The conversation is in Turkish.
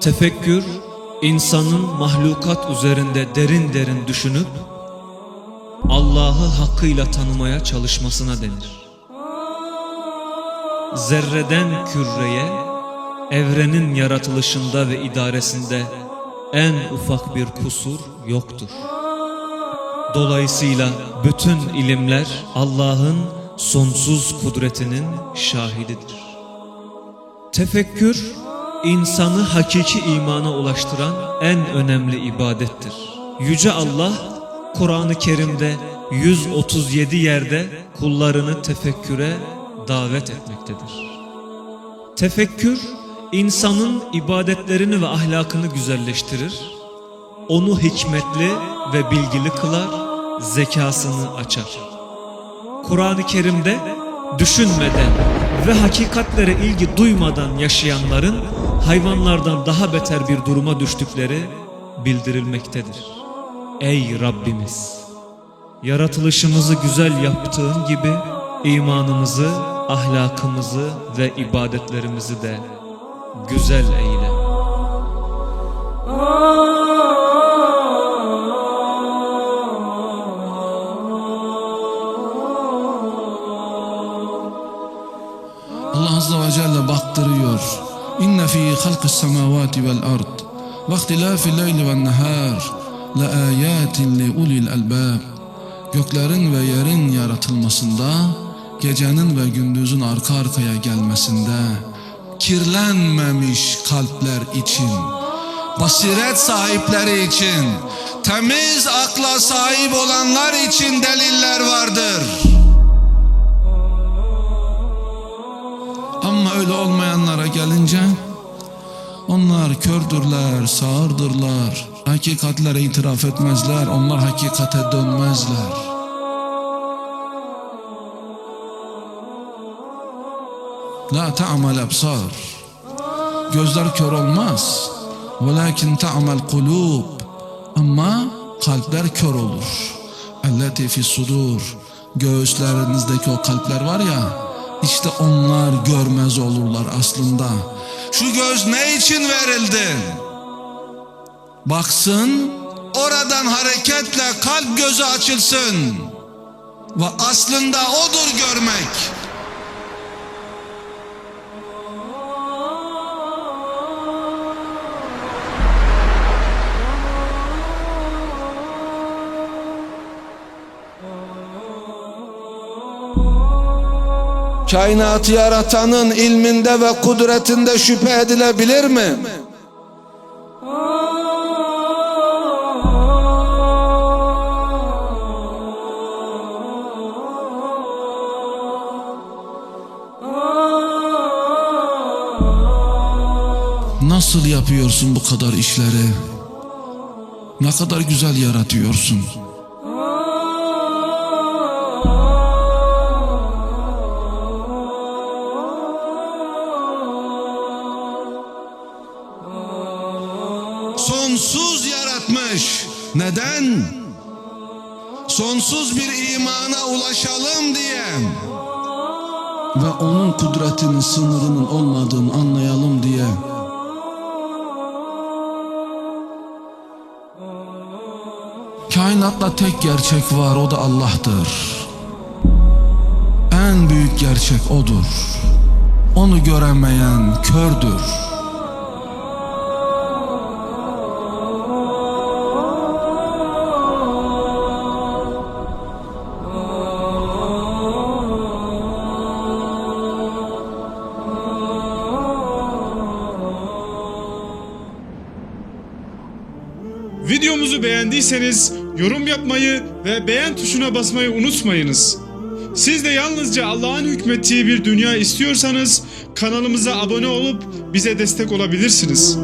Tefekkür, insanın mahlukat üzerinde derin derin düşünüp Allah'ı hakkıyla tanımaya çalışmasına denir. Zerreden küreye, evrenin yaratılışında ve idaresinde en ufak bir kusur yoktur. Dolayısıyla bütün ilimler Allah'ın sonsuz kudretinin şahididir. Tefekkür, insanı hakiki imana ulaştıran en önemli ibadettir. Yüce Allah, Kur'an-ı Kerim'de 137 yerde kullarını tefekküre davet etmektedir. Tefekkür, insanın ibadetlerini ve ahlakını güzelleştirir, onu hikmetli ve bilgili kılar, zekasını açar. Kur'an-ı Kerim'de düşünmeden ve hakikatlere ilgi duymadan yaşayanların hayvanlardan daha beter bir duruma düştükleri bildirilmektedir. Ey Rabbimiz! Yaratılışımızı güzel yaptığın gibi imanımızı, ahlakımızı ve ibadetlerimizi de güzel eyle. Allah Azze ve Celle baktırıyor. Ard ve ihtilafil leyli ven nehar la ayatin li ulil albab. Göklerin ve yerin yaratılmasında, gecenin ve gündüzün arka arkaya gelmesinde, kirlenmemiş kalpler için, basiret sahipleri için, temiz akla sahip olanlar için deliller vardır. Öyle olmayanlara gelince onlar kördürler, sağırdırlar. Hakikatlere itiraf etmezler. Onlar hakikate dönmezler. La ta'mal absar. Gözler kör olmaz. Velakin ta'mal kulub. Ama kalpler kör olur. Elleti fi sudur. Göğüslerinizdeki o kalpler var ya, işte onlar görmez olurlar aslında. Şu göz ne için verildi? Baksın, oradan hareketle kalp gözü açılsın. Ve aslında odur görmek. Kainatı yaratanın ilminde ve kudretinde şüphe edilebilir mi? Nasıl yapıyorsun bu kadar işleri? Ne kadar güzel yaratıyorsun. Sonsuz yaratmış. Neden? Sonsuz bir imana ulaşalım diye. Ve onun kudretinin sınırının olmadığını anlayalım diye. Kainatta tek gerçek var o da Allah'tır. En büyük gerçek odur. Onu göremeyen kördür. Videomuzu beğendiyseniz yorum yapmayı ve beğen tuşuna basmayı unutmayınız. Siz de yalnızca Allah'ın hükmettiği bir dünya istiyorsanız kanalımıza abone olup bize destek olabilirsiniz.